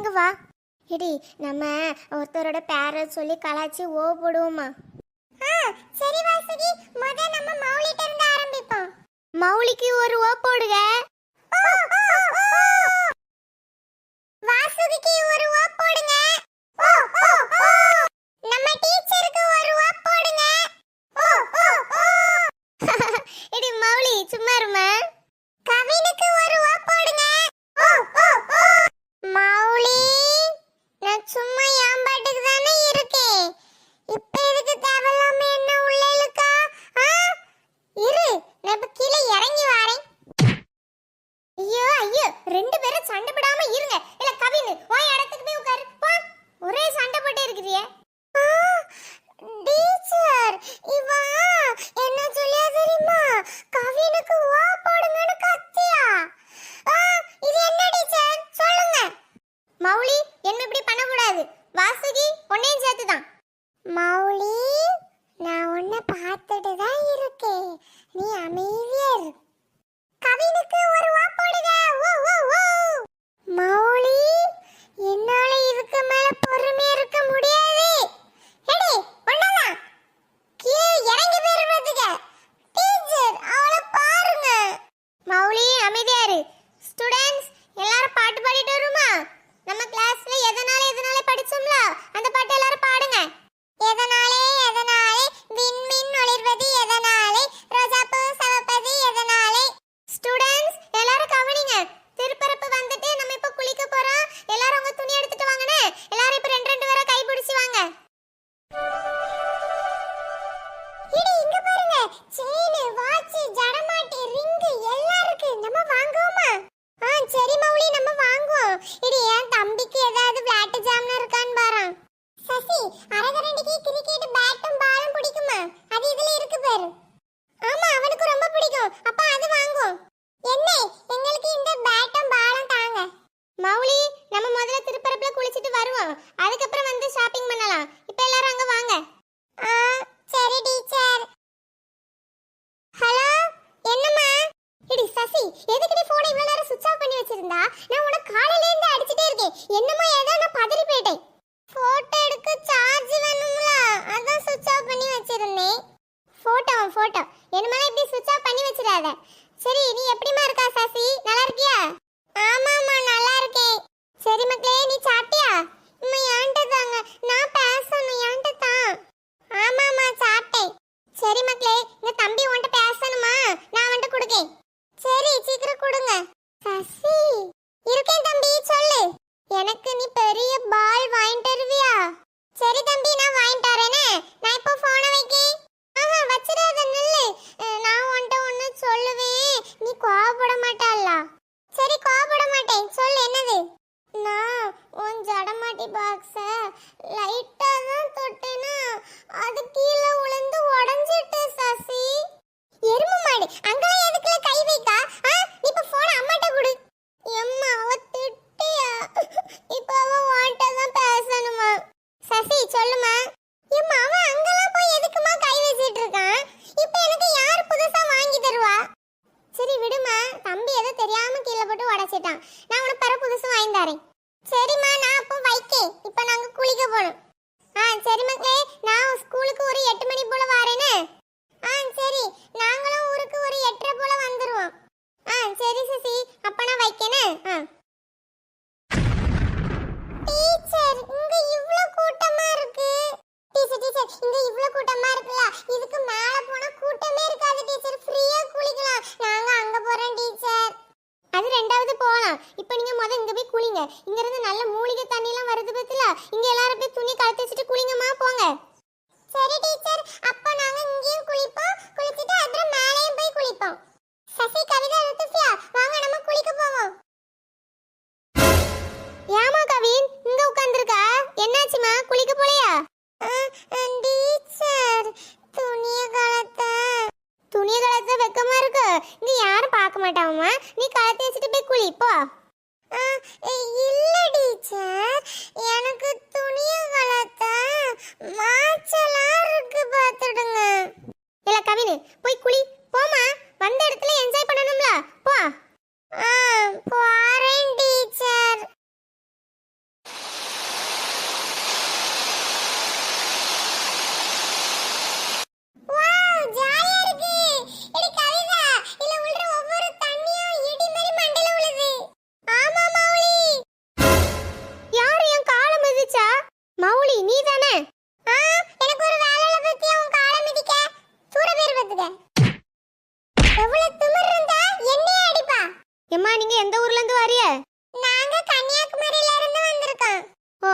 இங்கே வா. இடி நம்ம ஒருத்தரோட பேரை சொல்லி கலாச்சி ஓ போடுவோமா. சரி வாசுகி முத நம்ம மௌலிட்ட இருந்து ஆரம்பிப்போம். மௌலிக்கு ஒரு ஓ போடுங்க என்னம்மா நான் சரிம்மா நான் அப்போ வைக்கேன் இப்போ நாங்க குளிக்க போறோம். ஆ சரி மக்களே நான் ஸ்கூலுக்கு ஒரு எட்டு மணி போல வரேனே. ஆ சரி. நாங்களும் ஊருக்கு ஒரு எட்டரை போல வந்துருவோம். ஆ சரி சசி. அப்ப நான் வைக்கேனே. ஆ. டீச்சர் இங்க இவ்ளோ கூட்டமா இருக்கு. டீச்சர் டீச்சர் இங்க இவ்ளோ கூட்டமா இருக்குல்ல? இதுக்கு மேல போனா கூட்டமே இருக்காது டீச்சர். ஃப்ரீயா குளிக்கலாம். நாங்க அங்க போறோம் டீச்சர். அது ரெண்டாவது போலாம். முத இங்க போய் குளிங்க. இங்க இருந்து நல்ல மூலிகை தண்ணி எல்லாம் வருது பத்தில? இங்க எல்லாரும் போய் துணி கழுத்து வச்சுட்டு குளிங்கம்மா போங்க. சரி டீச்சர். அப்ப நாங்க இங்கேயும் குளிப்போம். குளிச்சிட்டு அப்புறம் மேலேயும் போய் குளிப்போம். சசி கவிதா ருத்துஃபியா வாங்க நம்ம குளிக்க போவோம். ஏமா கவின் இங்க உட்கார்ந்திருக்கா? என்னாச்சுமா குளிக்க போலையா? டீச்சர். துணிய கலத்த. துணிய கலத்த வெக்கமா இருக்கு. இங்க யாரும் பார்க்க மாட்டாங்கம்மா. நீ கலத்தி வச்சுட்டு போய் குளி போ. இல்ல டீச்சர். எனக்கு துணிய கலத்த மாச்சலா இருக்கு பாத்துடுங்க இல்ல கவினு போய் குளி. போமா வந்த இடத்துல என்ஜாய் பண்ணணும்ல. போ. போறேன்.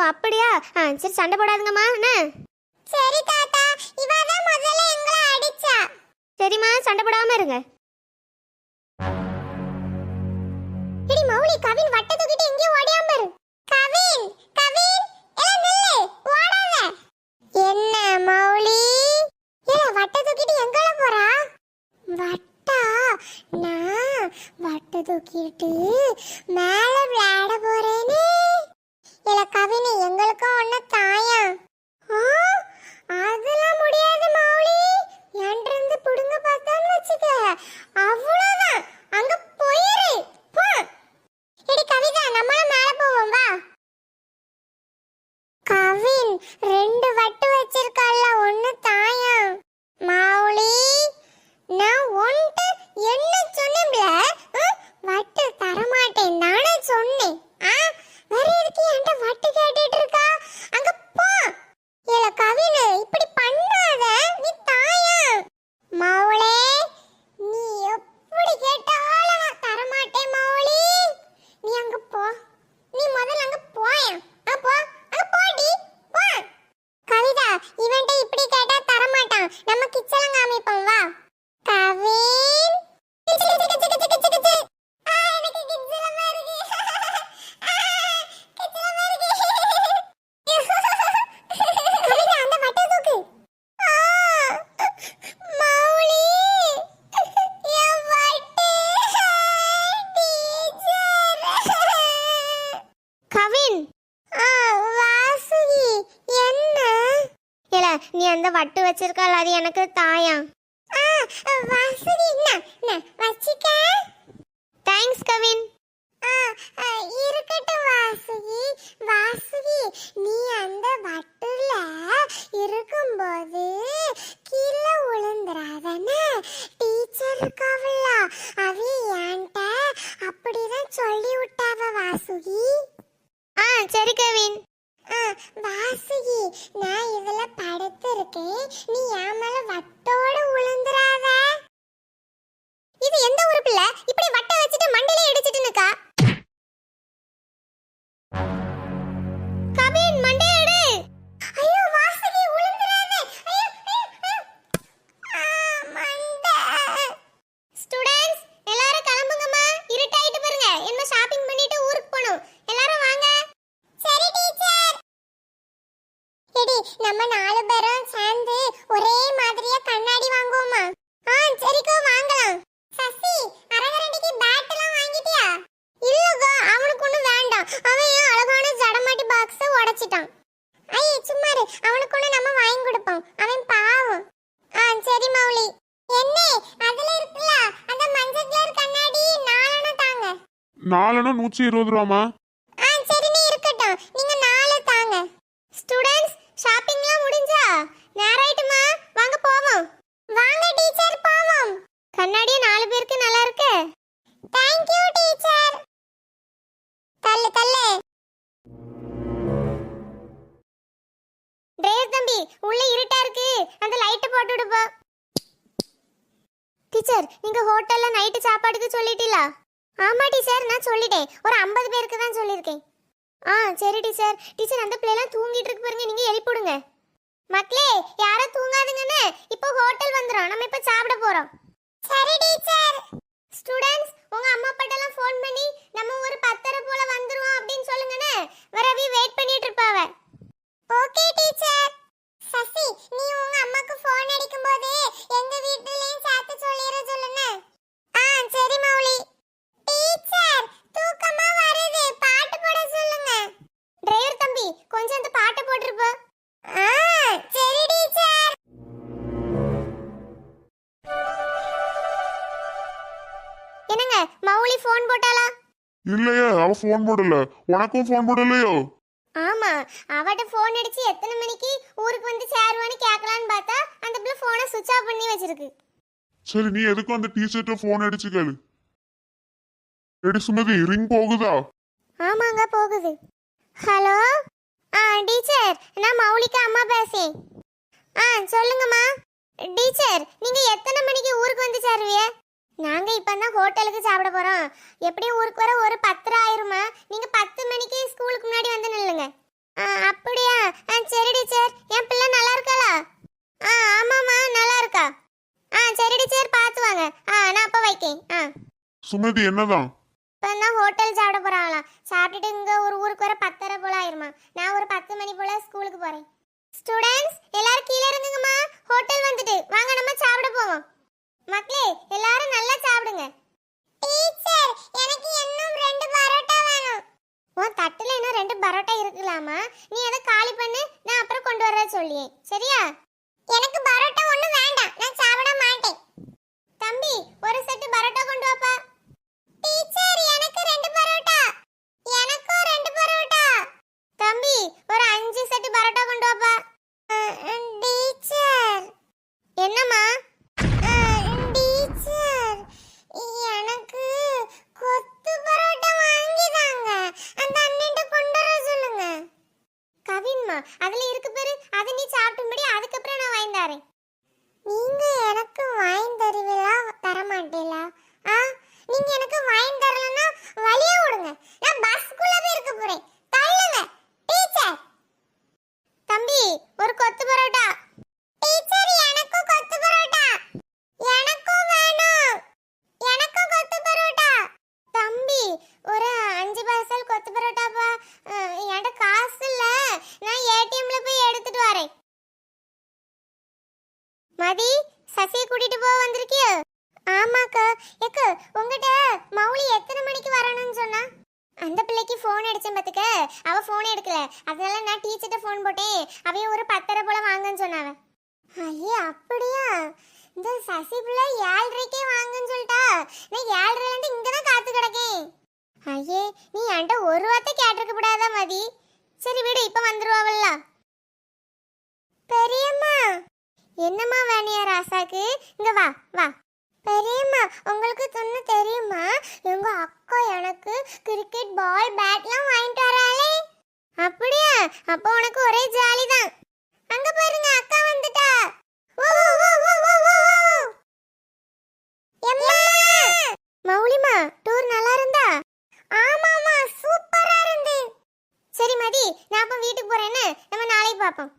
அப்படியா? ஆ சரி சண்டை போடாதுங்கம்மா என்ன? சரி தாத்தா. இவ தான் முதல்ல எங்களை அடிச்சா. சரிம்மா சண்டை போடாம இருங்க. இடி மௌலி கவின் வட்ட தூக்கிட்டு எங்கேயும் ஓடியாம இரு. கவின் கவின் எல்லாம் நில்லு ஓடாத. என்ன மௌலி? ஏ வட்ட தூக்கிட்டு எங்கல போறா? வட்டா? நான் வட்ட தூக்கிட்டு மேல விளையாட போறேனே இல்ல கவினி எங்களுக்கும் ஒண்ணு தாயா ஆ, அதெல்லாம் முடியாது மௌலி என்கிட்ட புடுங்க பார்த்தான்னு வச்சுக்க அவ்வளவுதான் அங்க போயிரு போ எடி கவிதா நம்மளும் மேல போவோம் வா கவின் ரெண்டு வட்டு வச்சிருக்கல்ல ஒண்ணு தாயா மௌலி நான் ஒன்ட்டு என்ன சொன்னேன்ல வட்டு தரமாட்டேன் தானே சொன்னேன் ஆ வேற எதுக்கு என்கிட்ட வட்டு கேட்டுட்டு இருக்கா அங்க போ ஏல கவினு இப்படி பண்ணாத நீ தாயா மௌளே நீ எப்படி கேட்டாலும் நான் தரமாட்டேன் மௌலி நீ அங்க போ நீ முதல்ல அங்க போயா ஆ போ அங்க போடி போ கவிதா இவன்ட்ட இப்படி கேட்டா தரமாட்டான் நம்ம கிச்சலம் காமிப்போம் வா கவின் ஆ, எனக்கு கிச்சலமா இருக்கு. ஆ, கிச்சலமா இருக்கு. கவிதா, அந்த வட்டை தூக்கு. ஆ, மௌலி, என் வட்டு. டீச்சர். கவின் ஆ, வாசுகி என்ன இல்ல நீ அந்த வட்டு வச்சிருக்கல அது எனக்கு தாயா. வாசுகி என்ன? தேங்க்ஸ் கவின். இருக்கட்டும் வாசுகி. வாசுகி நீ அந்த வட்டுல இருக்கும்போது கீழே விழுந்துராதன டீச்சர் இருக்காவல்ல அவ ஏன்ட்ட அப்படிதான் சொல்லி விட்டாவ வாசுகி. ஆ சரி கவின். வாசுகி நான் இதுல படுத்திருக்கேன். நீ என் மேல வட்டோட விழுந்துராத இது எந்த ஊரு பிள்ளை? இப்படி வட்டை வச்சுட்டு மண்டையில இடிச்சிட்டு நிக்கா? நம்ம நாலு பேரும் சேர்ந்து ஒரே மாதிரியா கண்ணாடி வாங்குவோமா? ஆ சரிக்கோ வாங்கலாம். சசி அரகரண்டிக்கு பேட் எல்லாம் வாங்கிட்டியா? இல்லக்கா அவனுக்கு ஒன்றும் வேண்டாம். அவன் ஏன் அழகான ஜடமாட்டி பாக்ஸை உடைச்சிட்டான். ஐய சும்மா இரு. அவனுக்கு ஒண்ணு நம்ம வாங்கி கொடுப்போம். அவன் பாவம். ஆ சரி மௌலி. என்ன? அதுல இருக்குல்ல அந்த மஞ்சள் கலர் கண்ணாடி நாலணும் தாங்க. நாலணும் நூற்றி இருபது ரூபாமா போட்டு விடுப்பா டீச்சர் நீங்க ஹோட்டல்ல நைட்டு சாப்பாடுக்கு சொல்லிட்டீங்களா ஆமா டீச்சர் நான் சொல்லிட்டேன். ஒரு ஐம்பது பேருக்கு தான் சொல்லியிருக்கேன். ஆ சரி டீச்சர் டீச்சர் அந்த பிள்ளைலாம் தூங்கிட்டு இருக்கு பாருங்க நீங்க எழுப்பிடுங்க மக்களே யாரும் தூங்காதுங்கன்னு இப்போ ஹோட்டல் வந்துரும். நம்ம இப்போ சாப்பிட போறோம். சரி டீச்சர் ஸ்டூடண்ட்ஸ் உங்க அம்மா அப்பாட்டெல்லாம் ஃபோன் பண்ணி நம்ம ஒரு பத்தரை போல வந்துருவோம் அப்படின்னு சொல்லுங்கன்னு. வரவி வெயிட் பண்ணிட்டு இருப்பாவ ஓகே டீச்சர் ஃபோன் போடல. உனக்கும் ஃபோன் போடலையோ? ஆமா அவட்ட ஃபோன் அடிச்சு எத்தனை மணிக்கு ஊருக்கு வந்து சேருவான்னு கேட்கலான்னு பார்த்தா அந்த பிள்ளை ஃபோனை சுவிட்ச் ஆஃப் பண்ணி வச்சிருக்கு. சரி நீ எதுக்கும் அந்த டீச்சர்ட்ட ஃபோன் அடிச்சு கேளு. எடி சுமதி ரிங் போகுதா? ஆமாங்க போகுது. ஹலோ? ஆ டீச்சர் நான் மௌலிகா அம்மா பேசேன் ஆ சொல்லுங்கம்மா. டீச்சர் நீங்க எத்தனை மணிக்கு ஊருக்கு வந்து சேருவிய? நாங்க இப்போ தான் ஹோட்டலுக்கு சாப்பிட போறோம். எப்படியும் ஊருக்கு வர ஒரு பத்தரை ஆயிருமா? நீங்க பத்து மணிக்கு ஸ்கூலுக்கு முன்னாடி வந்து நில்லுங்க. ஆ அப்படியா? ஆ சரி டீச்சர். என் பிள்ளை நல்லா இருக்காளா? ஆ ஆமாம்மா நல்லா இருக்கா. ஆ சரி டீச்சர் பார்த்து வாங்க. ஆ நான் அப்போ வைக்கேன். ஆ. சுமதி என்னதான்? இப்போ தான் ஹோட்டல் சாப்பிட போறாங்களாம் சாப்பிட்டுட்டு இங்க ஒரு ஊருக்கு வர பத்தரை போல ஆயிருமா? நான் ஒரு பத்து மணி போல ஸ்கூலுக்கு போறேன். ஸ்டூடெண்ட்ஸ் எல்லாரும் கீழே இறங்குங்கம்மா. ஹோட்டல் வந்துட்டு. வாங்க நம்ம சாப்பிட போவோம். மக்களே எல்லாரும் நல்லா சாப்பிடுங்க. டீச்சர் எனக்கு இன்னும் ரெண்டு பரோட்டா வேணும். உன் தட்டுல இன்னும் ரெண்டு பரோட்டா இருக்கலாமா? நீ அதை காலி பண்ணு நான் அப்புறம் கொண்டு வர சொல்லியே சரியா? எனக்கு பரோட்டா ஒன்றும் வேண்டாம் நான் சாப்பிட மாட்டேன். தம்பி ஒரு செட்டு பரோட்டா கொண்டு வாப்பா. டீச்சர் எனக்கு ரெண்டு பரோட்டா. எனக்கு ரெண்டு பரோட்டா. தம்பி ஒரு அஞ்சு செட்டு பரோட்டா கொண்டு வாப்பா. டீச்சர் என்னம்மா டீச்சர் எனக்கு கொத்து பரோட்டா வாங்கி தாங்க அந்த அண்ணன்ட்ட கொண்டு வர சொல்லுங்க கவின்மா அதுல இருக்கு பேரு அதை நீ சாப்பிட்டும்படி அதுக்கப்புறம் நான் வாங்கி தரேன் நீங்க எனக்கு வாங்கி தருவீங்களா தர மாட்டீங்களா ஆ நீங்க எனக்கு வாங்கி தரலன்னா வழிய விடுங்க நான் பஸ்க்குள்ள போய் இருக்க போறேன் தள்ளுங்க டீச்சர் தம்பி ஒரு கொத்து பரோட்டா டீச்சர் எனக்கும் கொத்து பரோட்டா எனக்கும் வேணும் எனக்கும் கொத்து பரோட்டா தம்பி ஒரு அஞ்சு பார்சல் கொத்து பரோட்டாப்பா அஹ், என்கிட்ட காசு இல்ல நான் ஏடிஎம்ல போய் எடுத்துட்டு வரேன் மதி சசியை கூட்டிட்டு போக வந்திருக்கியோ ஆமாக்கா எக்கு உங்ககிட்ட மௌலி எத்தனை மணிக்கு வரணும்னு சொன்னா அந்த பிள்ளைக்கு ஃபோன் அடிச்சேன் பார்த்துக்க அவ ஃபோன் எடுக்கல. அதனால நான் டீச்சர்கிட்ட ஃபோன் போட்டேன். அவைய ஒரு பத்தரை போல வாங்கன்னு சொன்னாவ ஐயே அப்படியா? இந்த சசி பிள்ளை ஏழரைக்கே வாங்கன்னு சொல்லிட்டா. நான் ஏழரைல இங்கே தான் காத்து கிடக்கேன். ஐயே நீ என்கிட்ட ஒரு வார்த்தை கேட்டிருக்க கூடாதா மதி? சரி விடு இப்போ வந்துருவாவல்ல. பெரியம்மா என்னம்மா வேணியா ராசாக்கு? இங்கே வா வா. பெரியம்மா உங்களுக்கு சொன்ன தெரியுமா? உனக்கு கிரிக்கெட் பால் பேட்லாம் வாங்கிட்டு வராளே. அப்படியா? அப்போ உனக்கு ஒரே ஜாலி தான் அங்க பாருங்க அக்கா வந்துட்டா. மௌலிமா டூர் நல்லா இருந்தா? ஆமாமா சூப்பரா இருந்தேன் சரி மதி நான் அப்ப வீட்டுக்கு போறேன்னு நம்ம நாளைக்கு பார்ப்போம்.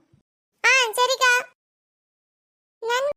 ஆ சரிக்கா.